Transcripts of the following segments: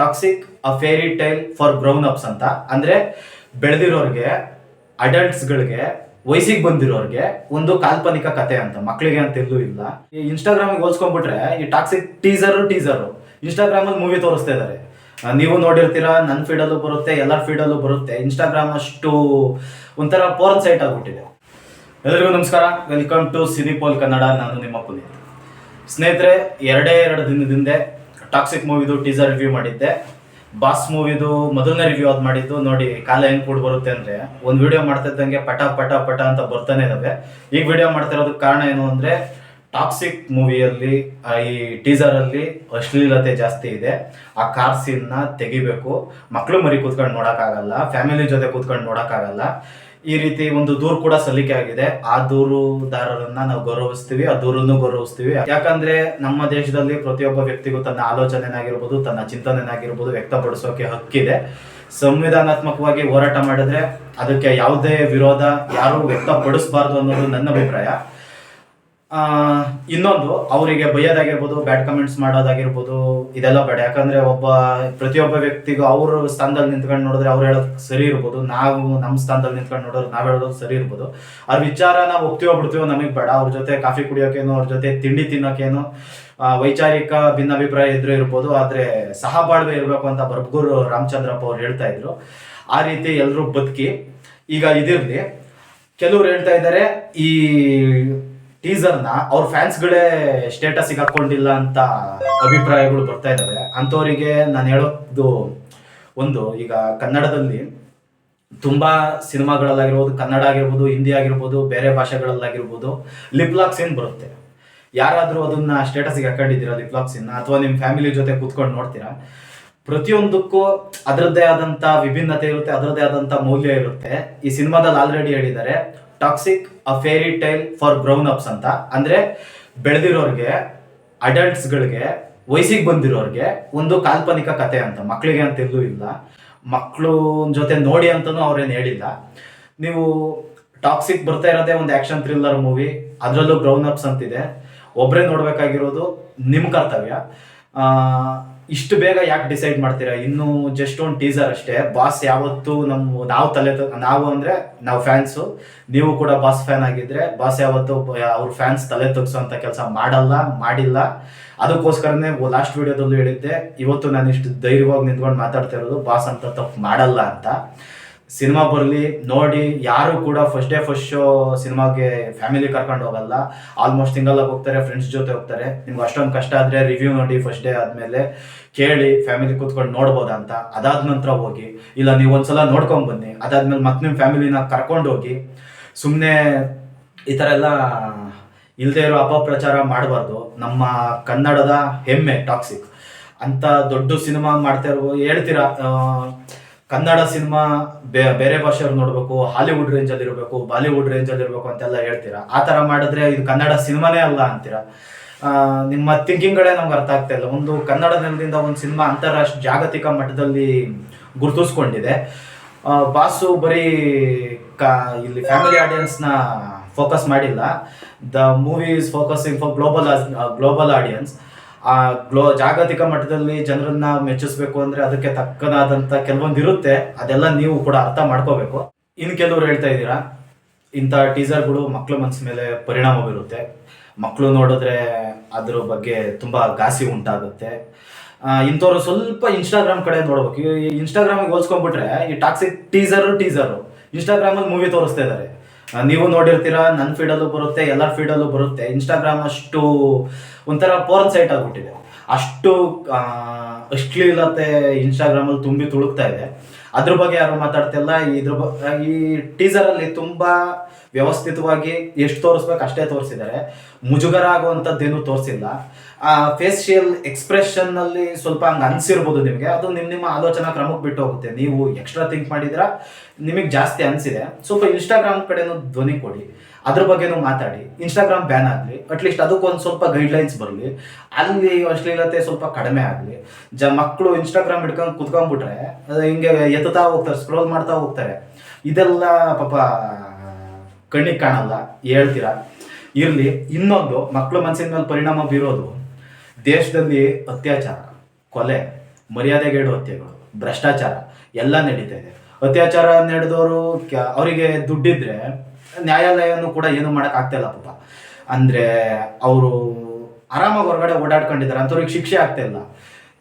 Toxic a fairy tale for grown ups ಅಂತ. ಅಂದ್ರೆ ಬೆಳೆದಿರೋರ್ಗೆ ಅಡಲ್ಟ್ಸ್ಗಳಿಗೆ ವಯಸ್ಸಿಗೆ ಬಂದಿರೋರಿಗೆ ಒಂದು ಕಾಲ್ಪನಿಕ ಕತೆ ಅಂತ. ಮಕ್ಕಳಿಗೆ ಅಂತ ಎಲ್ಲೂ ಇಲ್ಲ. ಈ ಇನ್ಸ್ಟಾಗ್ರಾಮಿಗೆ ಹೋಲ್ಸ್ಕೊಂಡ್ಬಿಟ್ರೆ ಈ ಟಾಕ್ಸಿಕ್ ಟೀಸರ್ ಟೀಸರ್ ಇನ್ಸ್ಟಾಗ್ರಾಮ್ ಅಲ್ಲಿ ಮೂವಿ ತೋರಿಸ್ತಾ ಇದ್ದಾರೆ ನೀವು ನೋಡಿರ್ತೀರಾ ನನ್ನ ಫೀಡಲ್ಲೂ ಬರುತ್ತೆ, ಎಲ್ಲರ ಫೀಡಲ್ಲೂ ಬರುತ್ತೆ. ಇನ್ಸ್ಟಾಗ್ರಾಮ್ ಅಷ್ಟು ಒಂಥರ ಪೋರ್ನ್ ಸೈಟ್ ಆಗ್ಬಿಟ್ಟಿದೆ. ಎಲ್ಲರಿಗೂ ನಮಸ್ಕಾರ. ವೆಲ್ಕಮ್ ಟು ಸಿನಿಪೋಲ್ ಕನ್ನಡ ನಾನು ನಿಮ್ಮ ಪುನೀತ್. ಸ್ನೇಹಿತರೆ, ಎರಡೇ ಎರಡು ದಿನದಿಂದ ಟಾಕ್ಸಿಕ್ ಮೂವಿದು ಟೀಸರ್ ರಿವ್ಯೂ ಮಾಡಿದ್ದೆ. ಬಾಸ್ ಮೂವಿದು ಮೊದಲನೇ ರಿವ್ಯೂ ಅದು ಮಾಡಿದ್ದು, ನೋಡಿ, ಕಾಲ ಹೆಂಗ್ ಕೂಡ ಬರುತ್ತೆ ಅಂದ್ರೆ, ಒಂದು ವಿಡಿಯೋ ಮಾಡ್ತಾ ಇದ್ದಂಗೆ ಪಟ ಪಟ ಪಟ ಅಂತ ಬರ್ತಾನೆ ಇದಾವೆ. ಈಗ ವಿಡಿಯೋ ಮಾಡ್ತಿರೋದಕ್ಕೆ ಕಾರಣ ಏನು ಅಂದ್ರೆ ಟಾಕ್ಸಿಕ್ ಮೂವಿಯಲ್ಲಿ ಈ ಟೀಸರ್ ಅಲ್ಲಿ ಅಶ್ಲೀಲತೆ ಜಾಸ್ತಿ ಇದೆ. ಆ ಕಾರ್ ಸೀನ್ ತೆಗಿಬೇಕು. ಮಕ್ಕಳು ಮರಿ ಕೂತ್ಕೊಂಡು ನೋಡಕ್ಕಾಗಲ್ಲ ಫ್ಯಾಮಿಲಿ ಜೊತೆ ಕೂತ್ಕೊಂಡು ನೋಡಕ್ಕಾಗಲ್ಲ. ಈ ರೀತಿ ಒಂದು ದೂರು ಕೂಡ ಸಲ್ಲಿಕೆ ಆಗಿದೆ. ಆ ದೂರುದಾರರನ್ನ ನಾವು ಗೌರವಿಸ್ತೀವಿ, ಆ ದೂರನ್ನು ಗೌರವಿಸ್ತೀವಿ. ಯಾಕಂದ್ರೆ ನಮ್ಮ ದೇಶದಲ್ಲಿ ಪ್ರತಿಯೊಬ್ಬ ವ್ಯಕ್ತಿಗೂ ತನ್ನ ಆಲೋಚನೆನಾಗಿರ್ಬೋದು, ತನ್ನ ಚಿಂತನೆನಾಗಿರ್ಬೋದು ವ್ಯಕ್ತಪಡಿಸೋಕೆ ಹಕ್ಕಿದೆ. ಸಂವಿಧಾನಾತ್ಮಕವಾಗಿ ಹೋರಾಟ ಮಾಡಿದ್ರೆ ಅದಕ್ಕೆ ಯಾವುದೇ ವಿರೋಧ ಯಾರು ವ್ಯಕ್ತಪಡಿಸಬಾರ್ದು ಅನ್ನೋದು ನನ್ನ ಅಭಿಪ್ರಾಯ. ಇನ್ನೊಂದು, ಅವರಿಗೆ ಬೈಯೋದಾಗಿರ್ಬೋದು ಬ್ಯಾಡ್ ಕಮೆಂಟ್ಸ್ ಮಾಡೋದಾಗಿರ್ಬೋದು, ಇದೆಲ್ಲ ಬೇಡ. ಯಾಕಂದ್ರೆ ಒಬ್ಬ, ಪ್ರತಿಯೊಬ್ಬ ವ್ಯಕ್ತಿಗೂ ಅವ್ರ ಸ್ಥಾನದಲ್ಲಿ ನಿಂತ್ಕೊಂಡು ನೋಡಿದ್ರೆ ಅವ್ರು ಹೇಳೋದು ಸರಿ ಇರ್ಬೋದು. ನಾವು ನಮ್ಮ ಸ್ಥಾನದಲ್ಲಿ ನಿಂತ್ಕೊಂಡು ನೋಡೋದು ನಾವು ಹೇಳೋದು ಸರಿ ಇರ್ಬೋದು. ಅವ್ರ ವಿಚಾರ ನಾವು ಒಪ್ತೀವೋ ಬಿಡ್ತೀವೋ ನಮಗೆ ಬೇಡ. ಅವ್ರ ಜೊತೆ ಕಾಫಿ ಕುಡಿಯೋಕೇನು, ಅವ್ರ ಜೊತೆ ತಿಂಡಿ ತಿನ್ನೋಕೇನು ವೈಚಾರಿಕ ಭಿನ್ನಾಭಿಪ್ರಾಯ ಇದ್ರೂ ಇರ್ಬೋದು. ಆದರೆ ಸಹಬಾಳ್ವೆ ಇರಬೇಕು ಅಂತ ಬರ್ಬಗೂರು ರಾಮಚಂದ್ರಪ್ಪ ಅವ್ರು ಹೇಳ್ತಾ ಇದ್ರು. ಆ ರೀತಿ ಎಲ್ಲರೂ ಬದುಕಿ ಈಗ ಇದಿರಲಿ. ಕೆಲವ್ರು ಹೇಳ್ತಾ ಇದ್ದಾರೆ, ಈ ಟೀಸರ್ನ ಅವ್ರ ಫ್ಯಾನ್ಸ್ಗಳೇ ಸ್ಟೇಟಸ್ ಹಾಕೊಂಡಿಲ್ಲ ಅಂತ ಅಭಿಪ್ರಾಯಗಳು ಬರ್ತಾ ಇದಾವೆ ಅಂಥವರಿಗೆ ನಾನು ಹೇಳೋದು ಒಂದು, ಈಗ ಕನ್ನಡದಲ್ಲಿ ತುಂಬಾ ಸಿನಿಮಾಗಳಲ್ಲಾಗಿರ್ಬೋದು, ಕನ್ನಡ ಆಗಿರ್ಬೋದು, ಹಿಂದಿ ಆಗಿರ್ಬೋದು, ಬೇರೆ ಭಾಷೆಗಳಲ್ಲಾಗಿರ್ಬೋದು ಲಿಪ್ ಲಾಕ್ ಸೀನ್ ಬರುತ್ತೆ? ಯಾರಾದರೂ ಅದನ್ನ ಸ್ಟೇಟಸ್ಗೆ ಹಾಕೊಂಡಿದ್ದೀರಾ ಲಿಪ್ ಲಾಕ್ ಸೀನ್ ಅಥವಾ ನಿಮ್ಮ ಫ್ಯಾಮಿಲಿ ಜೊತೆ ಕೂತ್ಕೊಂಡು ನೋಡ್ತೀರಾ? ಪ್ರತಿಯೊಂದಕ್ಕೂ ಅದರದ್ದೇ ಆದಂತ ವಿಭಿನ್ನತೆ ಇರುತ್ತೆ, ಅದರದ್ದೇ ಆದಂತ ಮೌಲ್ಯ ಇರುತ್ತೆ. ಈ ಸಿನಿಮಾದಲ್ಲಿ ಆಲ್ರೆಡಿ ಹೇಳಿದ್ದಾರೆ Toxic a fairy tale for grown ups ಅಂತ. ಅಂದ್ರೆ ಬೆಳೆದಿರೋರ್ಗೆ ಅಡಲ್ಟ್ಸ್ಗಳಿಗೆ ವಯಸ್ಸಿಗೆ ಬಂದಿರೋರಿಗೆ ಒಂದು ಕಾಲ್ಪನಿಕ ಕತೆ ಅಂತ. ಮಕ್ಕಳಿಗೆ ಅಂತ ಎಲ್ಲೂ ಇಲ್ಲ. ಮಕ್ಕಳು ಜೊತೆ ನೋಡಿ ಅಂತನೂ ಅವ್ರೇನು ಹೇಳಿಲ್ಲ. ನೀವು ಟಾಕ್ಸಿಕ್ ಬರ್ತಾ ಇರೋದೇ ಒಂದು ಆಕ್ಷನ್ ಥ್ರಿಲ್ಲರ್ ಮೂವಿ ಅದರಲ್ಲೂ ಗ್ರೌನ್ ಅಪ್ಸ್ ಅಂತಿದೆ. ಒಬ್ಬರೇ ನೋಡಬೇಕಾಗಿರೋದು ನಿಮ್ಮ ಕರ್ತವ್ಯ. ಇಷ್ಟು ಬೇಗ ಯಾಕೆ ಡಿಸೈಡ್ ಮಾಡ್ತೀರಾ? ಇನ್ನು ಜಸ್ಟ್ ಒಂದು ಟೀಸರ್ ಅಷ್ಟೇ. ಬಾಸ್ ಯಾವತ್ತು ನಮ್ಮ ನಾವು ತಲೆ ನಾವು ಅಂದ್ರೆ ನಾವು ಫ್ಯಾನ್ಸು ನೀವು ಕೂಡ ಬಾಸ್ ಫ್ಯಾನ್ ಆಗಿದ್ರೆ ಬಾಸ್ ಯಾವತ್ತು ಅವ್ರ ಫ್ಯಾನ್ಸ್ ತಲೆ ತಗ್ಸೋಂಥ ಕೆಲಸ ಮಾಡಲ್ಲ, ಮಾಡಿಲ್ಲ. ಅದಕ್ಕೋಸ್ಕರನೇ ಲಾಸ್ಟ್ ವಿಡಿಯೋದಲ್ಲೂ ಹೇಳಿದ್ದೆ, ಇವತ್ತು ನಾನು ಇಷ್ಟು ಧೈರ್ಯವಾಗಿ ನಿಂತ್ಕೊಂಡು ಮಾತಾಡ್ತಾ ಇರೋದು ಬಾಸ್ ಅಂತ ತಪ್ಪು ಮಾಡಲ್ಲ ಅಂತ. ಸಿನಿಮಾ ಬರಲಿ, ನೋಡಿ, ಯಾರು ಕೂಡ ಫಸ್ಟ್ ಡೇ ಫಸ್ಟ್ ಶೋ ಸಿನಿಮಾಗೆ ಫ್ಯಾಮಿಲಿ ಕರ್ಕೊಂಡು ಹೋಗಲ್ಲ. ಆಲ್ಮೋಸ್ಟ್ ಸಿಂಗಲ್ ಹೋಗ್ತಾರೆ ಫ್ರೆಂಡ್ಸ್ ಜೊತೆ ಹೋಗ್ತಾರೆ. ನಿಮ್ಗೆ ಅಷ್ಟೊಂದು ಕಷ್ಟ ಆದರೆ ರಿವ್ಯೂ ನೋಡಿ ಫಸ್ಟ್ ಡೇ ಆದಮೇಲೆ ಕೇಳಿ ಫ್ಯಾಮಿಲಿ ಕೂತ್ಕೊಂಡು ನೋಡ್ಬೋದಾ ಅಂತ. ಅದಾದ ನಂತರ ಹೋಗಿ, ಇಲ್ಲ ನೀವು ಒಂದ್ಸಲ ನೋಡ್ಕೊಂಡು ಬನ್ನಿ. ಅದಾದ್ಮೇಲೆ ಮತ್ತೆ ನಿಮ್ಮ ಫ್ಯಾಮಿಲಿನ ಕರ್ಕೊಂಡು ಹೋಗಿ ಸುಮ್ಮನೆ ಈ ಥರ ಎಲ್ಲ ಇಲ್ಲದೆ ಇರೋ ಅಪಪ್ರಚಾರ ಮಾಡಬಾರ್ದು. ನಮ್ಮ ಕನ್ನಡದ ಹೆಮ್ಮೆ ಟಾಕ್ಸಿಕ್ ಅಂತ ದೊಡ್ಡ ಸಿನಿಮಾ ಮಾಡ್ತಾ ಇರೋ ಹೇಳ್ತೀರಾ? ಕನ್ನಡ ಸಿನಿಮಾ ಬೇರೆ ಭಾಷೆಯವ್ರು ನೋಡಬೇಕು, ಹಾಲಿವುಡ್ ರೇಂಜ್ ಅಲ್ಲಿ ಇರಬೇಕು, ಬಾಲಿವುಡ್ ರೇಂಜ್ ಅಲ್ಲಿ ಇರಬೇಕು ಅಂತೆಲ್ಲ ಹೇಳ್ತೀರಾ? ಆ ತರ ಮಾಡಿದ್ರೆ ಇದು ಕನ್ನಡ ಸಿನಿಮಾನೇ ಅಲ್ಲ ಅಂತೀರಾ? ನಿಮ್ಮ ಥಿಂಕಿಂಗ್ಗಳೇ ನಮ್ಗೆ ಅರ್ಥ ಆಗ್ತಾ ಇಲ್ಲ. ಒಂದು ಕನ್ನಡ ನೆಲದಿಂದ ಒಂದು ಸಿನಿಮಾ ಅಂತಾರಾಷ್ಟ್ರೀಯ ಜಾಗತಿಕ ಮಟ್ಟದಲ್ಲಿ ಗುರುತಿಸ್ಕೊಂಡಿದೆ. ಬಾಸು ಬರೀ ಕ, ಇಲ್ಲಿ ಫ್ಯಾಮಿಲಿ ಆಡಿಯನ್ಸ್ನ ಫೋಕಸ್ ಮಾಡಿಲ್ಲ. The movie is focusing for global global audience ಆ ಗ್ಲೋ ಜಾಗತಿಕ ಮಟ್ಟದಲ್ಲಿ ಜನರನ್ನ ಮೆಚ್ಚಿಸ್ಬೇಕು ಅಂದ್ರೆ ಅದಕ್ಕೆ ತಕ್ಕನಾದಂತ ಕೆಲವೊಂದು ಇರುತ್ತೆ ಅದೆಲ್ಲ ನೀವು ಕೂಡ ಅರ್ಥ ಮಾಡ್ಕೋಬೇಕು. ಇನ್ನು ಕೆಲವರು ಹೇಳ್ತಾ ಇದ್ದೀರಾ, ಇಂಥ ಟೀಸರ್ಗಳು ಮಕ್ಕಳ ಮನಸ್ಸು ಮೇಲೆ ಪರಿಣಾಮ ಬೀರುತ್ತೆ. ಮಕ್ಕಳು ನೋಡಿದ್ರೆ ಅದ್ರ ಬಗ್ಗೆ ತುಂಬಾ ಘಾಸಿ ಉಂಟಾಗುತ್ತೆ. ಇಂಥವ್ರು ಸ್ವಲ್ಪ ಇನ್ಸ್ಟಾಗ್ರಾಮ್ ಕಡೆ ನೋಡ್ಬೇಕು. ಇನ್ಸ್ಟಾಗ್ರಾಮಿಗೆ ಹೋಲ್ಸ್ಕೊಂಡ್ಬಿಟ್ರೆ ಈ ಟಾಕ್ಸಿಕ್ ಟೀಸರ್ ಟೀಸರ್ ಇನ್ಸ್ಟಾಗ್ರಾಮಲ್ಲಿ ಮೂವಿ ತೋರಿಸ್ತಾ ಇದ್ದಾರೆ ನೀವು ನೋಡಿರ್ತೀರಾ ನನ್ನ ಫೀಡಲ್ಲೂ ಬರುತ್ತೆ, ಎಲ್ಲರ ಫೀಡಲ್ಲೂ ಬರುತ್ತೆ. ಇನ್ಸ್ಟಾಗ್ರಾಮ್ ಅಷ್ಟು ಒಂಥರ ಪೋರ್ನ್ ಸೈಟ್ ಆಗ್ಬಿಟ್ಟಿದೆ. ಅಷ್ಟು ಅಶ್ಲೀಲತೆ ಇನ್ಸ್ಟಾಗ್ರಾಮಲ್ಲಿ ತುಂಬಿ ತುಳುಕ್ತಾ ಇದೆ. ಅದ್ರ ಬಗ್ಗೆ ಯಾರು ಮಾತಾಡ್ತಿಲ್ಲ. ಇದ್ರ ಈ ಟೀಸರ್ ಅಲ್ಲಿ ತುಂಬಾ ವ್ಯವಸ್ಥಿತವಾಗಿ ಎಷ್ಟು ತೋರಿಸ್ಬೇಕು ಅಷ್ಟೇ ತೋರಿಸಿದ್ದಾರೆ. ಮುಜುಗರ ಆಗುವಂಥದ್ದೇನು ತೋರಿಸಿಲ್ಲ. ಆ ಫೇಶಿಯಲ್ ಎಕ್ಸ್ಪ್ರೆಷನ್ ಅಲ್ಲಿ ಸ್ವಲ್ಪ ಹಂಗೆ ಅನ್ಸಿರ್ಬೋದು ನಿಮಗೆ. ಅದು ನಿಮ್ಮ ನಿಮ್ಮ ಆಲೋಚನಾ ಕ್ರಮಕ್ಕೆ ಬಿಟ್ಟು ಹೋಗುತ್ತೆ. ನೀವು ಎಕ್ಸ್ಟ್ರಾ ಥಿಂಕ್ ಮಾಡಿದ್ರ ನಿಮಗೆ ಜಾಸ್ತಿ ಅನ್ಸಿದೆ. ಸ್ವಲ್ಪ ಇನ್ಸ್ಟಾಗ್ರಾಮ್ ಕಡೆನೂ ಧ್ವನಿ ಕೊಡಿ. ಅದ್ರ ಬಗ್ಗೆನೂ ಮಾತಾಡಿ. ಇನ್ಸ್ಟಾಗ್ರಾಮ್ ಬ್ಯಾನ್ ಆಗಲಿ ಅಟ್ಲೀಸ್ಟ್ ಅದಕ್ಕೊಂದು ಸ್ವಲ್ಪ ಗೈಡ್ಲೈನ್ಸ್ ಬರಲಿ. ಅಲ್ಲಿ ಅಶ್ಲೀಲತೆ ಸ್ವಲ್ಪ ಕಡಿಮೆ ಆಗಲಿ. ಜ ಮಕ್ಕಳು ಇನ್ಸ್ಟಾಗ್ರಾಮ್ ಹಿಡ್ಕೊಂಡು ಕುತ್ಕೊಂಡ್ಬಿಟ್ರೆ ಹಿಂಗೆ ಎತ್ತುತ್ತಾ ಹೋಗ್ತಾರೆ ಸ್ಕ್ರೋಲ್ ಮಾಡ್ತಾ ಹೋಗ್ತಾರೆ. ಇದೆಲ್ಲ ಪಾಪ ಕಣ್ಣಿಗೆ ಕಾಣಲ್ಲ, ಹೇಳ್ತೀರಾ? ಇರಲಿ, ಇನ್ನೊಂದು ಮಕ್ಕಳು ಮನಸ್ಸಿನ ಮೇಲೆ ಪರಿಣಾಮ ಬೀರೋದು. ದೇಶದಲ್ಲಿ ಅತ್ಯಾಚಾರ, ಕೊಲೆ ಮರ್ಯಾದೆಗೇಡು ಹತ್ಯೆಗಳು, ಭ್ರಷ್ಟಾಚಾರ, ಎಲ್ಲ ನಡೀತಾ ಇದೆ. ಅತ್ಯಾಚಾರ ನಡೆದವರು ಅವರಿಗೆ ದುಡ್ಡಿದ್ರೆ ನ್ಯಾಯಾಲಯನೂ ಕೂಡ ಏನು ಮಾಡಕ್ ಆಗ್ತಾ ಇಲ್ಲ ಪಾಪ. ಅಂದ್ರೆ ಅವರು ಆರಾಮಾಗಿ ಹೊರಗಡೆ ಓಡಾಡ್ಕೊಂಡಿದ್ದಾರೆ, ಅಂಥವ್ರಿಗೆ ಶಿಕ್ಷೆ ಆಗ್ತಾ ಇಲ್ಲ.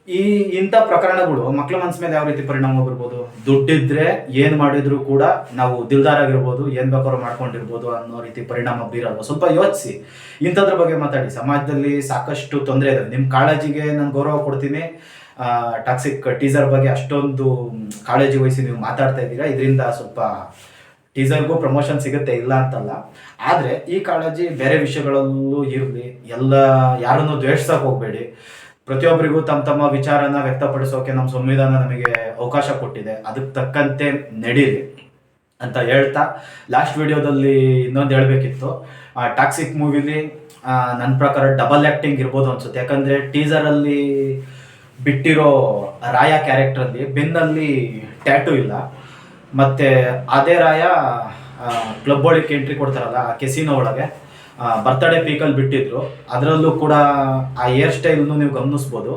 ಈ ಇಂಥ ಪ್ರಕರಣಗಳು ಮಕ್ಳ ಮನಸ್ಸು ಮೇಲೆ ಯಾವ ರೀತಿ ಪರಿಣಾಮ ಬೀರ್ಬೋದು? ದುಡ್ಡಿದ್ರೆ ಏನ್ ಮಾಡಿದ್ರು ಕೂಡ ನಾವು ದಿಲ್ದಾರ್ ಆಗಿರ್ಬೋದು, ಏನ್ ಬೇಕಾದ್ರೂ ಮಾಡ್ಕೊಂಡಿರ್ಬೋದು ಅನ್ನೋ ರೀತಿ ಪರಿಣಾಮ ಬೀರಲ್ವ? ಸ್ವಲ್ಪ ಯೋಚಿಸಿ. ಇಂಥದ್ರ ಬಗ್ಗೆ ಮಾತಾಡಿ. ಸಮಾಜದಲ್ಲಿ ಸಾಕಷ್ಟು ತೊಂದರೆ ಇದೆ. ನಿಮ್ ಕಾಳಜಿಗೆ ನಾನು ಗೌರವ ಕೊಡ್ತೀನಿ. ಟಾಕ್ಸಿಕ್ ಟೀಸರ್ ಬಗ್ಗೆ ಅಷ್ಟೊಂದು ಕಾಳಜಿ ವಹಿಸಿ ನೀವು ಮಾತಾಡ್ತಾ ಇದ್ದೀರಾ. ಇದರಿಂದ ಸ್ವಲ್ಪ ಟೀಸರ್ಗೂ ಪ್ರಮೋಷನ್ ಸಿಗುತ್ತೆ ಇಲ್ಲ ಅಂತಲ್ಲ. ಆದರೆ ಈ ಕಾಳಜಿ ಬೇರೆ ವಿಷಯಗಳಲ್ಲೂ ಇರಲಿ, ಎಲ್ಲ ಯಾರನ್ನು ದ್ವೇಷಿಸಕ್ಕೆ ಹೋಗಬೇಡಿ. ಪ್ರತಿಯೊಬ್ಬರಿಗೂ ತಮ್ಮ ತಮ್ಮ ವಿಚಾರನ ವ್ಯಕ್ತಪಡಿಸೋಕೆ ನಮ್ಮ ಸಂವಿಧಾನ ನಮಗೆ ಅವಕಾಶ ಕೊಟ್ಟಿದೆ. ಅದಕ್ಕೆ ತಕ್ಕಂತೆ ನಡೀರಿ ಅಂತ ಹೇಳ್ತಾ ಲಾಸ್ಟ್ ವಿಡಿಯೋದಲ್ಲಿ ಇನ್ನೊಂದು ಹೇಳ್ಬೇಕಿತ್ತು. ಟಾಕ್ಸಿಕ್ ಮೂವಿಲಿ ನನ್ನ ಪ್ರಕಾರ ಡಬಲ್ ಆ್ಯಕ್ಟಿಂಗ್ ಇರ್ಬೋದು ಅನ್ಸುತ್ತೆ. ಯಾಕಂದರೆ ಟೀಸರಲ್ಲಿ ಬಿಟ್ಟಿರೋ ರಾಯ ಕ್ಯಾರೆಕ್ಟ್ರಲ್ಲಿ ಬೆನ್ನಲ್ಲಿ ಟ್ಯಾಟೂ ಇಲ್ಲ. ಮತ್ತೆ ಅದೇ ರಾಯ ಕ್ಲಬ್ ಒಳಗೆ ಎಂಟ್ರಿ ಕೊಡ್ತಾರಲ್ಲ, ಆ ಕೆಸಿನೋ ಒಳಗೆ ಬರ್ತ್ಡೇ ಪೀಕಲ್ಲಿ ಬಿಟ್ಟಿದ್ರು. ಅದರಲ್ಲೂ ಕೂಡ ಆ ಏರ್ ಸ್ಟೈಲ್ನು ನೀವು ಗಮನಿಸ್ಬೋದು.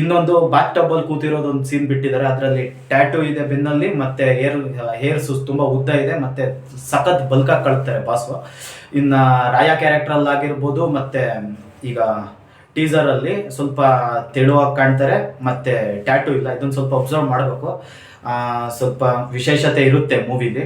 ಇನ್ನೊಂದು ಬ್ಯಾಕ್ ಟಬ್ಬಲ್ಲಿ ಕೂತಿರೋದು ಒಂದು ಸೀನ್ ಬಿಟ್ಟಿದ್ದಾರೆ. ಅದರಲ್ಲಿ ಟ್ಯಾಟೂ ಇದೆ ಬೆನ್ನಲ್ಲಿ, ಮತ್ತೆ ಏರ್ ಹೇರ್ಸ್ ತುಂಬಾ ಉದ್ದ ಇದೆ, ಮತ್ತೆ ಸಖತ್ ಬಲ್ಕಾಗಿ ಕಳ್ತಾರೆ ಬಾಸು ಇನ್ನ ರಾಯ ಕ್ಯಾರೆಕ್ಟರ್ ಆಗಿರ್ಬೋದು, ಮತ್ತೆ ಈಗ ಟೀಸರ್ ಅಲ್ಲಿ ಸ್ವಲ್ಪ ತೆಳುವಾಗಿ ಕಾಣ್ತಾರೆ, ಮತ್ತೆ ಟ್ಯಾಟೂ ಇಲ್ಲ. ಇದನ್ನು ಸ್ವಲ್ಪ ಅಬ್ಸರ್ವ್ ಮಾಡಬೇಕು. ಸ್ವಲ್ಪ ವಿಶೇಷತೆ ಇರುತ್ತೆ ಮೂವಿಲಿ.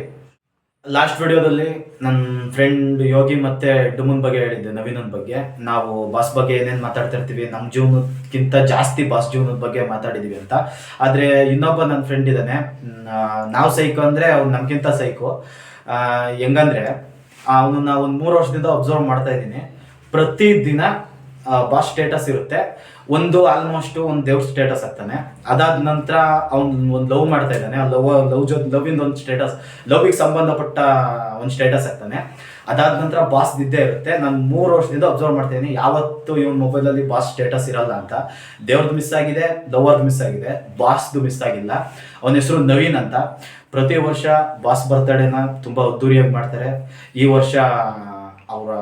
ಲಾಸ್ಟ್ ವಿಡಿಯೋದಲ್ಲಿ ನನ್ನ ಫ್ರೆಂಡ್ ಯೋಗಿ ಮತ್ತೆ ಡುಮನ್ ಬಗ್ಗೆ ಹೇಳಿದ್ದೆ, ನವೀನನ್ ಬಗ್ಗೆ. ನಾವು ಬಾಸ್ ಬಗ್ಗೆ ಏನೇನು ಮಾತಾಡ್ತಾ ಇರ್ತೀವಿ ನಮ್ಮ ಜೀವನಕ್ಕಿಂತ ಜಾಸ್ತಿ ಬಾಸ್ ಜೀವನದ ಬಗ್ಗೆ ಮಾತಾಡಿದೀವಿ ಅಂತ. ಆದ್ರೆ ಇನ್ನೊಬ್ಬ ನನ್ನ ಫ್ರೆಂಡ್ ಇದ್ದಾನೆ. ನಾವು ಸೈಕೋ ಅಂದ್ರೆ ಅವ್ನು ನಮಗಿಂತ ಸೈಕೋ. ಹೆಂಗಂದ್ರೆ ಅವನು ನಾವು ಒಂದು ಮೂರು ವರ್ಷದಿಂದ ಅಬ್ಸರ್ವ್ ಮಾಡ್ತಾ ಇದ್ದೀನಿ. ಪ್ರತಿದಿನ ಬಾಸ್ ಸ್ಟೇಟಸ್ ಇರುತ್ತೆ. ಒಂದು ಆಲ್ಮೋಸ್ಟ್ ಒಂದು ದೇವ್ರ ಸ್ಟೇಟಸ್ ಆಗ್ತಾನೆ. ಅದಾದ ನಂತರ ಅವ್ನು ಒಂದು ಲವ್ ಮಾಡ್ತಾ ಇದ್ದಾನೆ. ಲವ್ ಲವ್ ಜೊತೆ ಲವ್ ಇಂದ ಒಂದು ಸ್ಟೇಟಸ್ ಲವ್ಗೆ ಸಂಬಂಧಪಟ್ಟ ಒಂದು ಸ್ಟೇಟಸ್ ಆಗ್ತಾನೆ. ಅದಾದ ನಂತರ ಬಾಸ್ ಇದ್ದೇ ಇರುತ್ತೆ. ನಾನು ಮೂರು ವರ್ಷದಿಂದ ಅಬ್ಸರ್ವ್ ಮಾಡ್ತಾ ಇದ್ದೀನಿ ಯಾವತ್ತು ಇವನ್ ಮೊಬೈಲಲ್ಲಿ ಬಾಸ್ ಸ್ಟೇಟಸ್ ಇರಲ್ಲ ಅಂತ. ದೇವ್ರದ್ದು ಮಿಸ್ ಆಗಿದೆ ಲವರ್ದು ಮಿಸ್ ಆಗಿದೆ, ಬಾಸ್ದು ಮಿಸ್ ಆಗಿಲ್ಲ. ಅವನ ಹೆಸರು ನವೀನ್ ಅಂತ. ಪ್ರತಿ ವರ್ಷ ಬಾಸ್ ಬರ್ತ್ಡೇನ ತುಂಬಾ ಅದ್ದೂರಿಯಾಗಿ ಮಾಡ್ತಾರೆ. ಈ ವರ್ಷ ಅವರ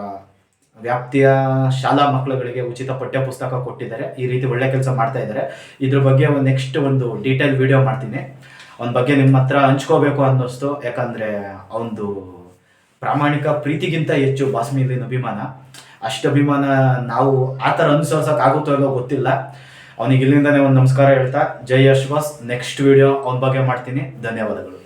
ವ್ಯಾಪ್ತಿಯ ಶಾಲಾ ಮಕ್ಕಳುಗಳಿಗೆ ಉಚಿತ ಪಠ್ಯ ಪುಸ್ತಕ ಕೊಟ್ಟಿದ್ದಾರೆ. ಈ ರೀತಿ ಒಳ್ಳೆ ಕೆಲಸ ಮಾಡ್ತಾ ಇದ್ದಾರೆ. ಇದ್ರ ಬಗ್ಗೆ ಒಂದು ನೆಕ್ಸ್ಟ್ ಒಂದು ಡೀಟೇಲ್ ವಿಡಿಯೋ ಮಾಡ್ತೀನಿ. ಅವನ ಬಗ್ಗೆ ನಿಮ್ಮ ಹತ್ರ ಹಂಚ್ಕೋಬೇಕು ಅನ್ನಿಸ್ತು ಯಾಕಂದ್ರೆ ಅವನದು ಪ್ರಾಮಾಣಿಕ ಪ್ರೀತಿಗಿಂತ ಹೆಚ್ಚು ಬಾಸ್ಮಿಲಿನ ಅಭಿಮಾನ. ಅಷ್ಟು ಅಭಿಮಾನ ನಾವು ಆ ಥರ ಅನುಸರಿಸೋಕ್ಕಾಗುತ್ತೋ ಇಲ್ಲೋ ಗೊತ್ತಿಲ್ಲ. ಅವನಿಗೆ ಇಲ್ಲಿಂದನೇ ಒಂದು ನಮಸ್ಕಾರ ಹೇಳ್ತಾ, ಜೈ ಯಶ್ ನೆಕ್ಸ್ಟ್ ವಿಡಿಯೋ ಅವನ ಬಗ್ಗೆ ಮಾಡ್ತೀನಿ. ಧನ್ಯವಾದಗಳು.